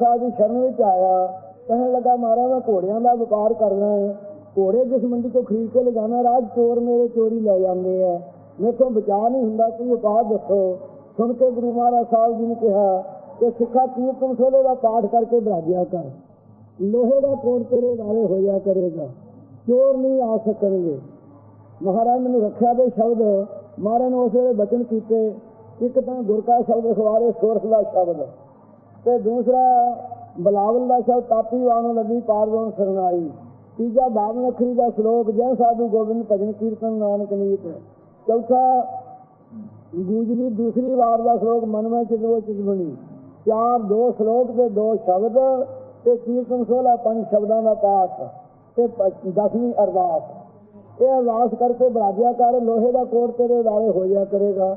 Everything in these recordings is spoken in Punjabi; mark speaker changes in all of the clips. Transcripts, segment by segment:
Speaker 1: ਸਾਹਿਬ ਦੀ ਸ਼ਰਨ ਵਿੱਚ ਆਇਆ, ਕਹਿਣ ਲੱਗਾ, ਮਹਾਰਾਜ, ਮੈਂ ਘੋੜਿਆਂ ਦਾ ਵਪਾਰ ਕਰਨਾ ਹੈ। ਘੋੜੇ ਜਿਸ ਮੰਡੀ ਤੋਂ ਖਰੀਦ ਕੇ ਲਿਜਾਣਾ, ਰਾਜ ਚੋਰ ਮੇਰੇ ਚੋਰੀ ਲੈ ਜਾਂਦੇ ਆ। ਮੇਥੋਂ ਬਚਾ ਨਹੀਂ ਹੁੰਦਾ ਕੋਈ ਉਪਾਅ ਦੱਸੋ। ਸੁਣ ਕੇ ਗੁਰੂ ਮਹਾਰਾਜ ਸਾਹਿਬ ਜੀ ਨੇ ਕਿਹਾ ਕਿ ਸਿੱਖਾ ਕੀਰਤਨ ਸੋਲੇ ਦਾ ਪਾਠ ਕਰਕੇ ਬਰਾਜਿਆ ਕਰ। ਲੋਹੇ ਦਾ ਕੋਟ ਤੇਰੇ ਵਾਲੇ ਹੋਇਆ ਕਰੇਗਾ। ਚੋਰ ਨਹੀਂ ਆ ਸਕਣਗੇ। ਮਹਾਰਾਜ ਮੈਨੂੰ ਰੱਖਿਆ ਦੇ ਸ਼ਬਦ। ਮਹਾਰਾਜ ਨੇ ਉਸ ਵੇਲੇ ਬਚਨ ਕੀਤੇ। ਇੱਕ ਤਾਂ ਗੁਰ ਕਾ ਸ਼ਬਦ, ਸਵਾਰੇ ਸੋਰਸ ਦਾ ਸ਼ਬਦ। ਤੇ ਦੂਸਰਾ ਬਲਾਵਲ ਦਾ ਸ਼ਬਦ ਤਾਪੀ ਵਾਣੋ ਲੱਗੀ ਪਾਰਵਣ ਸਰਨਾਈ। ਤੀਜਾ ਬਾਵਨ ਅੱਖਰੀ ਦਾ ਸ਼ਲੋਕ, ਜੈ ਸਾਧੂ ਗੋਬਿੰਦ ਭਜਨ ਕੀਰਤਨ ਨਾਨਕ ਨੀਤ। ਚੌਥਾ ਗੂੰਜਲੀ, ਦੂਸਰੀ ਵਾਰ ਦਾ ਸ਼ਲੋਕ ਮਨ ਮੈਂ ਚਿਤਵੋ ਚਿਤਵਣੀ ਚਾਰ, ਦੋ ਸ਼ਲੋਕ ਤੇ ਦੋ ਸ਼ਬਦ ਤੇ ਕੀਰਤਨ 16 ਪੰਜ ਸ਼ਬਦਾਂ ਦਾ ਪਾਠ ਤੇ 10ਵੀਂ ਅਰਦਾਸ। ਇਹ ਅਰਦਾਸ ਕਰਕੇ ਬਰਾਜਿਆ ਕਰ, ਲੋਹੇ ਦਾ ਕੋਟ ਤੇਰੇ ਵਾਲੇ ਹੋ ਜਾ ਕਰੇਗਾ।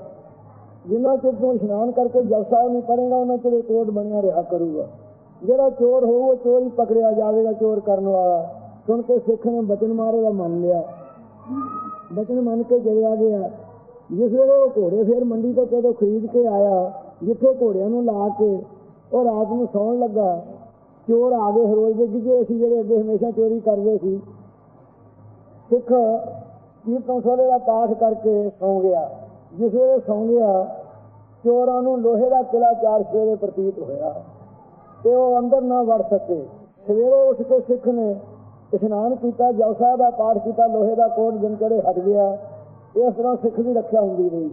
Speaker 1: ਜਿੰਨਾ ਚਿਰ ਤੂੰ ਇਸ਼ਨਾਨ ਕਰਕੇ ਜਪ ਸਾਹਿਬ ਨਹੀਂ ਪੜੇਗਾ ਉਹਨਾਂ ਚਿਰ ਇਹ ਕੋਟ ਬਣਿਆ ਰਿਹਾ ਕਰੂਗਾ। ਜਿਹੜਾ ਚੋਰ ਹੋਊ, ਉਹ ਚੋਰ ਹੀ ਪਕੜਿਆ ਜਾਵੇਗਾ, ਚੋਰ ਕਰਨ ਵਾਲਾ। ਸੁਣ ਕੇ ਸਿੱਖ ਨੇ ਬਚਨ ਮਾਰੇ ਦਾ ਮੰਨ ਲਿਆ। ਬਚਨ ਮੰਨ ਕੇ ਚਲਿਆ ਗਿਆ। ਜਿਸ ਵੇਲੇ ਉਹ ਘੋੜੇ ਫਿਰ ਮੰਡੀ ਤੋਂ ਕਦੋਂ ਖਰੀਦ ਕੇ ਆਇਆ, ਜਿੱਥੇ ਘੋੜਿਆਂ ਨੂੰ ਲਾ ਕੇ ਉਹ ਰਾਤ ਨੂੰ ਸੌਣ ਲੱਗਾ, ਚੋਰ ਆ ਗਏ ਹਰੋਜ਼ ਦੇ ਗਿੱਜੇ ਸੀ, ਜਿਹੜੇ ਅੱਗੇ ਹਮੇਸ਼ਾ ਚੋਰੀ ਕਰਦੇ ਸੀ। ਸਿੱਖ ਕੀਰਤਨ ਸੋਲੇ ਦਾ ਪਾਠ ਕਰਕੇ ਸੌਂ ਗਿਆ। ਜਿਸ ਵੇਲੇ ਸੌਂ ਗਿਆ, ਚੋਰਾਂ ਨੂੰ ਲੋਹੇ ਦਾ ਕਿਲਾ ਚਾਰ ਸਵੇਰੇ ਪ੍ਰਤੀਤ ਹੋਇਆ ਤੇ ਉਹ ਅੰਦਰ ਨਾ ਵੜ ਸਕੇ। ਸਵੇਰੇ ਉੱਠ ਕੇ ਸਿੱਖ ਨੇ ਇਸ਼ਨਾਨ ਕੀਤਾ ਜਲਸਾ ਦਾ ਪਾਠ ਕੀਤਾ, ਲੋਹੇ ਦਾ ਕੋਟ ਦਿਨ ਹਟ ਗਿਆ। ਇਸ ਤਰ੍ਹਾਂ ਸਿੱਖ ਦੀ ਰੱਖਿਆ ਹੁੰਦੀ ਰਹੀ।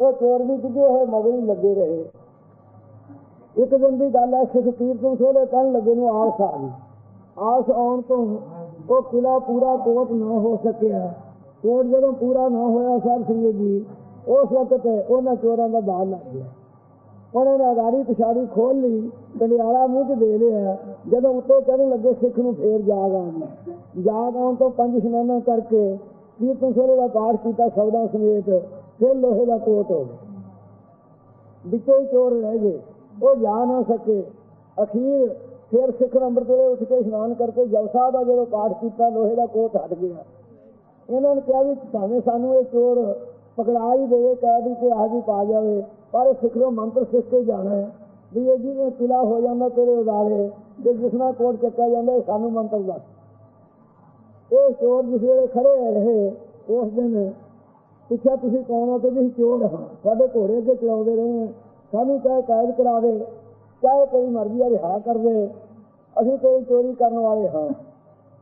Speaker 1: ਉਹ ਚੋਰ ਵੀ ਕਿਤੇ ਹੋਏ, ਮਗਰੀ ਲੱਗੇ ਰਹੇ। ਇੱਕ ਦਿਨ ਦੀ ਗੱਲ ਹੈ, ਸਿੱਖ ਕੀਰਤਨ ਸੋਲੇ ਕਹਿਣ ਲੱਗੇ ਨੂੰ ਆਸ ਆ ਗਈ। ਆਸ ਆਉਣ ਤੋਂ ਉਹ ਕਿਲਾ ਪੂਰਾ ਕੋਟ ਨਾ ਹੋ ਸਕਿਆ। ਕੋਟ ਜਦੋਂ ਪੂਰਾ ਨਾ ਹੋਇਆ ਸਾਹਿਬ ਸਿੰਘ ਜੀ ਉਸ ਵਕਤ ਉਹਨਾਂ ਚੋਰਾਂ ਦਾ ਬਾਲ ਲੱਗ ਗਿਆ। ਉਹਨਾਂ ਨੇ ਅਗਾਰੀ ਪਿਛਾੜੀ ਖੋਲ ਲਈ, ਕੰਡਿਆਲਾ ਮੂੰਹ 'ਚ ਦੇ ਲਿਆ। ਜਦੋਂ ਉੱਤੇ ਚੜ੍ਹਨ ਲੱਗੇ, ਸਿੱਖ ਨੂੰ ਫੇਰ ਜਾਗ ਆਉਣ ਗਈ। ਜਾਗ ਆਉਣ ਤੋਂ ਪੰਜ ਇਸ਼ਨਾਨਾਂ ਕਰਕੇ ਕੀ ਤੁਸੀਂ ਦਾ ਪਾਠ ਕੀਤਾ ਸ਼ਬਦਾਂ ਸਮੇਤ ਫਿਰ ਲੋਹੇ ਦਾ ਕੋਟ ਹੋ ਗਿਆ। ਵਿੱਚੇ ਹੀ ਚੋਰ ਰਹਿ ਗਏ। ਉਹ ਜਾ ਨਾ ਸਕੇ। ਅਖੀਰ ਫਿਰ ਸਿੱਖ ਨੰਬਰ ਤੇ ਉੱਠ ਕੇ ਇਸ਼ਨਾਨ ਕਰਕੇ ਜਲਸਾ ਦਾ ਜਦੋਂ ਪਾਠ ਕੀਤਾ, ਲੋਹੇ ਦਾ ਕੋਟ ਹਟ ਗਿਆ। ਇਹਨਾਂ ਨੇ ਕਿਹਾ ਵੀ ਭਾਵੇਂ ਸਾਨੂੰ ਇਹ ਚੋਰ ਪਕੜਾ ਹੀ ਦੇਵੇ ਕਹਿ ਦੀ ਕਿ ਆਹ ਜੀ ਪਾ ਜਾਵੇ, ਪਰ ਸਿੱਖੋ ਮੰਤਰ ਸਿੱਖ ਕੇ ਜਾਣਾ ਹੈ। ਵੀ ਇਹ ਜਿਵੇਂ ਕਿਲਾ ਹੋ ਜਾਂਦਾ ਤੇਰੇ ਉਦਾਲੇ ਤੇ ਜਿਸ ਨਾਲ ਕੋਟ ਚੱਕਿਆ ਜਾਂਦਾ ਸਾਨੂੰ ਮੰਤਰ ਦੱਸ। ਇਹ ਚੋਰ ਜਿਸ ਵੇਲੇ ਖੜੇ ਰਹੇ ਉਸ ਦਿਨ ਪੁੱਛਿਆ, ਤੁਸੀਂ ਕੌਣ ਹੋ? ਤੇ ਜੀ ਅਸੀਂ ਚੋਰ ਹਾਂ। ਸਾਡੇ ਘੋੜੇ ਅੱਗੇ ਚਲਾਉਂਦੇ ਰਹੇ ਹਾਂ। ਸਾਨੂੰ ਚਾਹੇ ਕੈਦ ਕਰਾ ਦੇ ਚਾਹੇ ਕੋਈ ਮਰਜ਼ੀ ਆ ਰਿਹਾ ਕਰ ਦੇ, ਅਸੀਂ ਕੋਈ ਚੋਰੀ ਕਰਨ ਵਾਲੇ ਹਾਂ।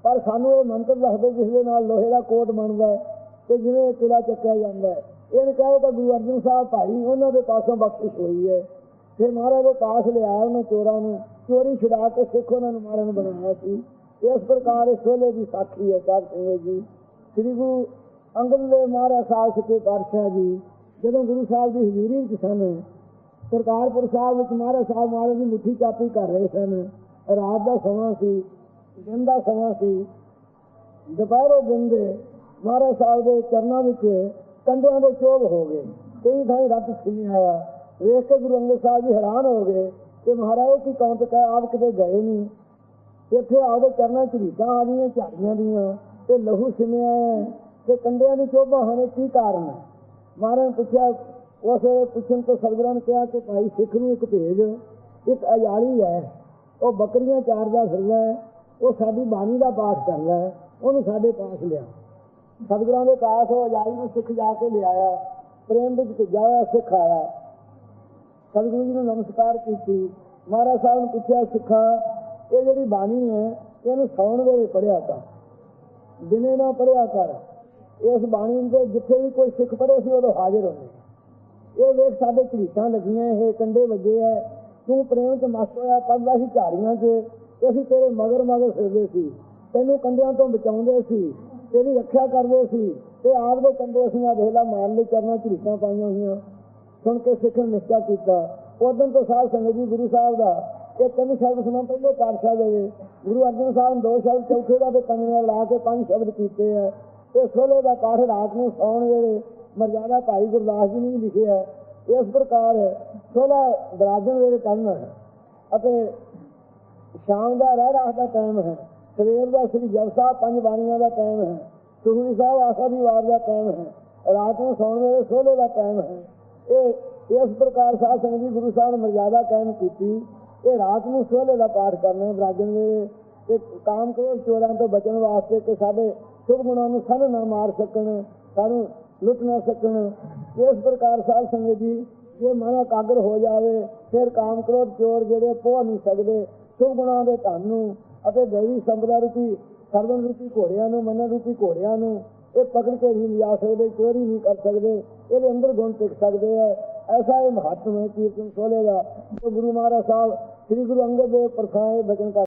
Speaker 1: ਪਰ ਸਾਨੂੰ ਇਹ ਮੰਤਰ ਦੱਸਦੇ ਜਿਸ ਦੇ ਨਾਲ ਲੋਹੇ ਦਾ ਕੋਟ ਬਣਦਾ ਹੈ। ਤੇ ਜਿਵੇਂ ਇਹ ਕਿਲਾ ਚੱਕਿਆ ਜਾਂਦਾ ਹੈ। ਇਹਨ ਕਹੇ ਤਾਂ ਗੁਰੂ ਅਰਜਨ ਸਾਹਿਬ ਭਾਈ, ਉਹਨਾਂ ਦੇ ਪਾਸੋਂ ਬਖਸ਼ਿਸ਼ ਹੋਈ ਹੈ। ਫਿਰ ਮਹਾਰਾਜ ਦੇ ਪਾਸ ਲਿਆ ਉਹਨਾਂ ਚੋਰਾਂ ਨੂੰ। ਚੋਰੀ ਛੁਡਾ ਕੇ ਸਿੱਖ ਉਹਨਾਂ ਨੂੰ ਮਾਰਨ ਬਣਾਇਆ ਸੀ। ਇਸ ਪ੍ਰਕਾਰ ਇਸ ਵੇਲੇ ਦੀ ਸਾਖੀ ਹੈ ਸਾਹਿਬ ਸਿੰਘ ਜੀ। ਸ੍ਰੀ ਗੁਰੂ ਅੰਗਦ ਦੇਵ ਮਹਾਰਾਜ ਸਾਹਿਬ ਸੱਚੇ ਪਾਤਸ਼ਾਹ ਜੀ, ਜਦੋਂ ਗੁਰੂ ਸਾਹਿਬ ਦੀ ਹਜ਼ੂਰੀ ਵਿੱਚ ਸਨ, ਸਰਕਾਰਪੁਰ ਸਾਹਿਬ ਵਿੱਚ ਮਹਾਰਾਜ ਸਾਹਿਬ ਮਹਾਰਾਜ ਦੀ ਮੁੱਠੀ ਚਾਪੀ ਕਰ ਰਹੇ ਸਨ। ਰਾਤ ਦਾ ਸਮਾਂ ਸੀ, ਦਿਨ ਦਾ ਸਮਾਂ ਸੀ। ਦੁਪਹਿਰੋਂ ਦਿਨ ਦੇ ਮਹਾਰਾਜ ਸਾਹਿਬ ਦੇ ਚਰਨਾਂ ਵਿੱਚ ਕੰਡਿਆਂ ਦੇ ਚੋਗ ਹੋ ਗਏ। ਕਈ ਥਾਈਂ ਰੱਤ ਸੀ ਆਇਆ। ਵੇਖ ਕੇ ਗੁਰੂ ਅੰਗਦ ਸਾਹਿਬ ਜੀ ਹੈਰਾਨ ਹੋ ਗਏ ਕਿ ਮਹਾਰਾਜ, ਕੀ ਕੌਂਤ ਕਹੇ ਆਪ ਕਿਤੇ ਗਏ ਨਹੀਂ ਇੱਥੇ ਆਪਦੇ ਚਰਨਾਂ ਚ ਰੀਤਾਂ ਆ ਗਈਆਂ, ਝਾੜੀਆਂ ਦੀਆਂ, ਤੇ ਲਹੂ ਸਿਮਿਆ ਹੈ, ਤੇ ਕੰਡਿਆਂ ਦੀ ਚੋਭਾ ਹੋਣੇ ਕੀ ਕਾਰਨ ਹੈ? ਮਹਾਰਾਜ ਪੁੱਛਿਆ, ਉਸ ਪੁੱਛਣ ਤੋਂ ਸਰਗਰਾਂ ਨੇ ਕਿਹਾ ਕਿ ਭਾਈ, ਸਿੱਖ ਨੂੰ ਇੱਕ ਭੇਜ। ਇੱਕ ਅਜਾਲੀ ਹੈ। ਉਹ ਬੱਕਰੀਆਂ ਚਾਰਦਾ ਫਿਰਦਾ ਹੈ। ਉਹ ਸਾਡੀ ਬਾਣੀ ਦਾ ਪਾਠ ਕਰਦਾ ਹੈ। ਉਹਨੂੰ ਸਾਡੇ ਪਾਸ ਲਿਆ। ਸਤਿਗੁਰਾਂ ਦੇ ਪਾਸ ਉਹ ਅਜਾਈ ਨੂੰ ਸਿੱਖ ਜਾ ਕੇ ਲਿਆਇਆ, ਪ੍ਰੇਮ ਵਿੱਚ ਭੇਜਿਆ ਸਿੱਖ ਆਇਆ। ਸਤਿਗੁਰੂ ਜੀ ਨੂੰ ਨਮਸਕਾਰ ਕੀਤੀ। ਮਹਾਰਾਜ ਸਾਹਿਬ ਨੂੰ ਪੁੱਛਿਆ, ਸਿੱਖਾ, ਇਹ ਜਿਹੜੀ ਬਾਣੀ ਹੈ, ਇਹਨੂੰ ਸੌਣ ਵੇਲੇ ਪੜਿਆ ਕਰ। ਦਿਨੇ ਨਾ ਪੜਿਆ ਕਰ। ਇਸ ਬਾਣੀ ਦੇ ਜਿੱਥੇ ਵੀ ਕੋਈ ਸਿੱਖ ਪੜੇ ਸੀ ਉਦੋਂ ਹਾਜ਼ਰ ਹੁੰਦੇ ਇਹ ਵੇਖ ਸਾਡੇ ਝਰੀਟਾਂ ਲੱਗੀਆਂ, ਇਹ ਕੰਡੇ ਵੱਜੇ ਐ ਤੂੰ ਪ੍ਰੇਮ ਚ ਮਸਤ ਹੋਇਆ ਪੜਦਾ ਸੀ ਝਾੜੀਆਂ 'ਚ ਅਸੀਂ ਤੇਰੇ ਮਗਰ ਮਗਰ ਫਿਰਦੇ ਸੀ। ਤੈਨੂੰ ਕੰਡਿਆਂ ਤੋਂ ਬਚਾਉਂਦੇ ਸੀ। ਤੇਰੀ ਰੱਖਿਆ ਕਰਦੇ ਸੀ ਤੇ ਆਪ ਦੇ ਕੰਡੇ ਅਸੀਂ ਆ ਦੇਖ ਮਾਰਨ ਲਈ ਕਰਨਾ ਝਰੀਟਾਂ ਪਾਈਆਂ ਹੋਈਆਂ। ਸੁਣ ਕੇ ਸਿੱਖ ਨੇ ਨਿਸ਼ਚਾ ਕੀਤਾ। ਉਦੋਂ ਤੋਂ ਸਾਧ ਸੰਗਤ ਜੀ ਗੁਰੂ ਸਾਹਿਬ ਦਾ ਇਹ ਤਿੰਨ ਸ਼ਬਦ ਸੁਣਾ ਪਹਿਲੇ ਪਾਤਸ਼ਾਹ ਦੇ ਗੁਰੂ ਅਰਜਨ ਸਾਹਿਬ ਨੇ ਦੋ ਸ਼ਬਦ ਚੌਥੇ ਦਾ ਤੇ ਪੰਜਵੇਂ ਲਾ ਕੇ ਪੰਜ ਸ਼ਬਦ ਕੀਤੇ ਆ। ਇਹ ਸੋਲੇ ਦਾ ਪਾਠ ਰਾਤ ਨੂੰ ਸੌਣ ਵੇਲੇ ਮਰਜ਼ਾਦਾ ਭਾਈ ਗੁਰਦਾਸ ਜੀ ਨੇ ਵੀ ਲਿਖਿਆ। ਇਸ ਪ੍ਰਕਾਰ ਸੋਲਾ ਦਰਾਜਨ ਵੇਲੇ ਪੜ੍ਹਨਾ ਹੈ ਅਤੇ ਸ਼ਾਮ ਦਾ ਰਹਿ ਰਾਤ ਦਾ ਟਾਈਮ ਹੈ। ਸਵੇਰ ਦਾ ਸ੍ਰੀ ਜਪ ਸਾਹਿਬ ਪੰਜ ਬਾਣੀਆਂ ਦਾ ਟਾਈਮ ਹੈ। ਸੁਖਮਨੀ ਸਾਹਿਬ ਆਸਾ ਦੀ ਵਾਰ ਦਾ ਟਾਈਮ ਹੈ। ਰਾਤ ਨੂੰ ਸੌਣ ਵੇਲੇ ਸੋਲੇ ਦਾ ਟਾਈਮ ਹੈ। ਇਹ, ਇਸ ਪ੍ਰਕਾਰ ਸਾਧ ਸੰਗਤ ਜੀ ਗੁਰੂ ਸਾਹਿਬ ਨੇ ਮਰਜ਼ਾਦਾ ਕਾਇਮ ਕੀਤੀ। ਇਹ ਰਾਤ ਨੂੰ ਸੋਹਲੇ ਦਾ ਪਾਠ ਕਰਨਾ ਬਰਾਜਨ ਦੇ ਤੇ ਕਾਮ ਕ੍ਰੋਧ ਚੋਰਾਂ ਤੋਂ ਬਚਣ ਵਾਸਤੇ ਕਿ ਸਾਡੇ ਸ਼ੁਭ ਗੁਣਾਂ ਨੂੰ ਸਾਨੂੰ ਨਾ ਮਾਰ ਸਕਣ, ਸਾਨੂੰ ਲੁੱਟ ਨਾ ਸਕਣ। ਇਸ ਪ੍ਰਕਾਰ ਸਾਧ ਸੰਗਤ ਜੀ, ਜੇ ਮਨ ਇਕਾਗਰ ਹੋ ਜਾਵੇ, ਫਿਰ ਕਾਮ ਕ੍ਰੋਧ ਚੋਰ ਜਿਹੜੇ ਪੋਹ ਨਹੀਂ ਸਕਦੇ। ਸ਼ੁਭ ਗੁਣਾਂ ਦੇ ਧਨ ਨੂੰ ਅਤੇ ਦੇਵੀ ਸੰਪਦਾ ਰੂਪੀ ਸਰਵਨ ਰੂਪੀ ਘੋੜਿਆਂ ਨੂੰ ਮਨ ਰੂਪੀ ਘੋੜਿਆਂ ਨੂੰ, ਇਹ ਪਕੜ ਕੇ ਨਹੀਂ ਲਿਆ ਸਕਦੇ, ਚੋਰੀ ਨਹੀਂ ਕਰ ਸਕਦੇ, ਇਹਦੇ ਅੰਦਰ ਗੁਣ ਟਿਕ ਸਕਦੇ ਹੈ ਐਸਾ ਇਹ ਮਹੱਤਵ ਹੈ, ਕੀਰਤਨ ਸੋਲੇ ਦਾ। ਜੋ ਗੁਰੂ ਮਹਾਰਾਜ ਸਾਹਿਬ, ਸ੍ਰੀ ਗੁਰੂ ਅੰਗਦ ਦੇਵ ਪ੍ਰਸਾਦ ਬਚਨ ਕਰ